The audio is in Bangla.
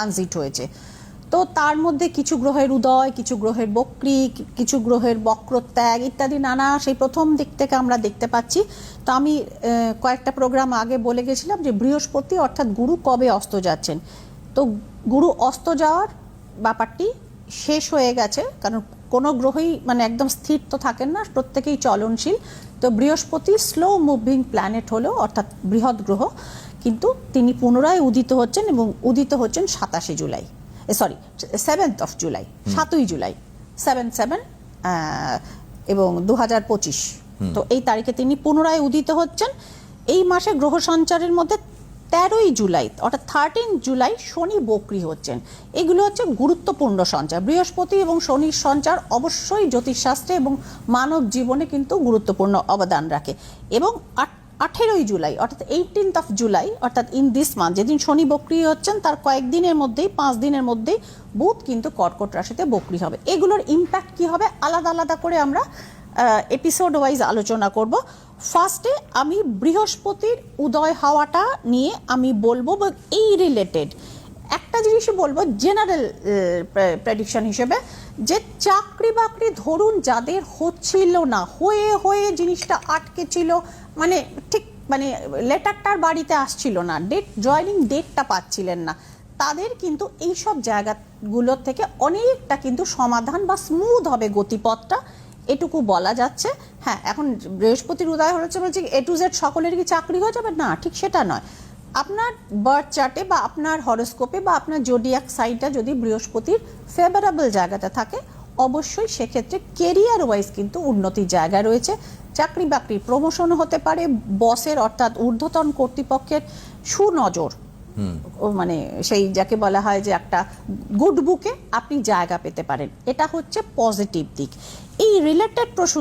ট্রানজিট হয়েছে। তো তার মধ্যে কিছু গ্রহের উদয়, কিছু গ্রহের বক্রি, কিছু গ্রহের বক্রত্যাগ ইত্যাদি নানা সেই প্রথম দিক থেকে আমরা দেখতে পাচ্ছি। তো আমি কয়েকটা প্রোগ্রাম আগে বলে গেছিলাম যে বৃহস্পতি অর্থাৎ গুরু কবে অস্ত যাচ্ছেন। তো গুরু অস্ত যাওয়ার ব্যাপারটি শেষ হয়ে গেছে, কারণ কোনো গ্রহই মানে একদম স্থির তো থাকেন না, প্রত্যেকেই চলনশীল। তো বৃহস্পতি স্লো মুভিং প্ল্যানেট হলো, অর্থাৎ বৃহৎ গ্রহ। কিন্তু তিনি পুনরায় উদিত হচ্ছেন এবং উদিত হচ্ছেন সাতাশে July sorry seventh of July সাতই জুলাই সেভেন সেভেন এবং দু হাজার পঁচিশ তো এই তারিখে তিনি পুনরায় উদিত হচ্ছেন। এই মাসে গ্রহ সঞ্চারের মধ্যে তেরোই জুলাই অর্থাৎ থার্টিন জুলাই শনি বক্রি হচ্ছেন। এগুলো হচ্ছে গুরুত্বপূর্ণ সঞ্চার। বৃহস্পতি এবং শনির সঞ্চার অবশ্যই জ্যোতিষশাস্ত্রে এবং মানব জীবনে কিন্তু গুরুত্বপূর্ণ অবদান রাখে। এবং আট- আঠেরোই জুলাই, অর্থাৎ এইটিনথ অফ জুলাই অর্থাৎ ইন দিস মান্থ যেদিন শনি বক্রি হচ্ছেন, তার কয়েকদিনের মধ্যেই পাঁচ দিনের মধ্যেই বুধ কিন্তু কর্কট রাশিতে বক্রি হবে। এগুলোর ইম্প্যাক্ট কি হবে? আলাদা আলাদা করে আমরা এপিসোড ওয়াইজ আলোচনা করব। ফার্স্টে আমি বৃহস্পতির উদয় হওয়াটা নিয়ে আমি বলব এই রিলেটেড একটা জিনিসই বলব জেনারেল প্রেডিকশন হিসেবে। যে চাকরি বাকরি ধরুন যাদের হচ্ছিল না, হয়ে হয়ে জিনিসটা আটকে ছিল মানে ঠিক মানে লেটারটার বাড়িতে আসছিল না, ডেট, জয়নিং ডেটটা পাচ্ছিলেন না, তাদের কিন্তু এই সব জায়গাগুলোর থেকে অনেকটা কিন্তু সমাধান বা স্মুথ হবে গতিপথটা, এটুকু বলা যাচ্ছে। হ্যাঁ এখন বৃহস্পতির উদয় হচ্ছে বলছে এ টু জেড সকলের কি চাকরি হয়ে যাবে? না, ঠিক সেটা নয়। আপনার বার্থ চার্টে বা আপনার হরোস্কোপে বা আপনার জোডিয়াক সাইডটা যদি বৃহস্পতির ফেভারেবল জায়গাতে থাকে অবশ্যই সেক্ষেত্রে কেরিয়ার ওয়াইজ কিন্তু উন্নতির জায়গা রয়েছে। চাকরি বাকরি প্রমোশন হতে পারে বসের অর্থাৎ ঊর্ধ্বতন কর্তৃপক্ষের সুনজর। মানে সেই যাকে বলা হয় যে একটা গুড বুকে আপনি জায়গা পেতে পারেন। এটা হচ্ছে পজিটিভ দিক। এই রিলেটেড প্রশ্ন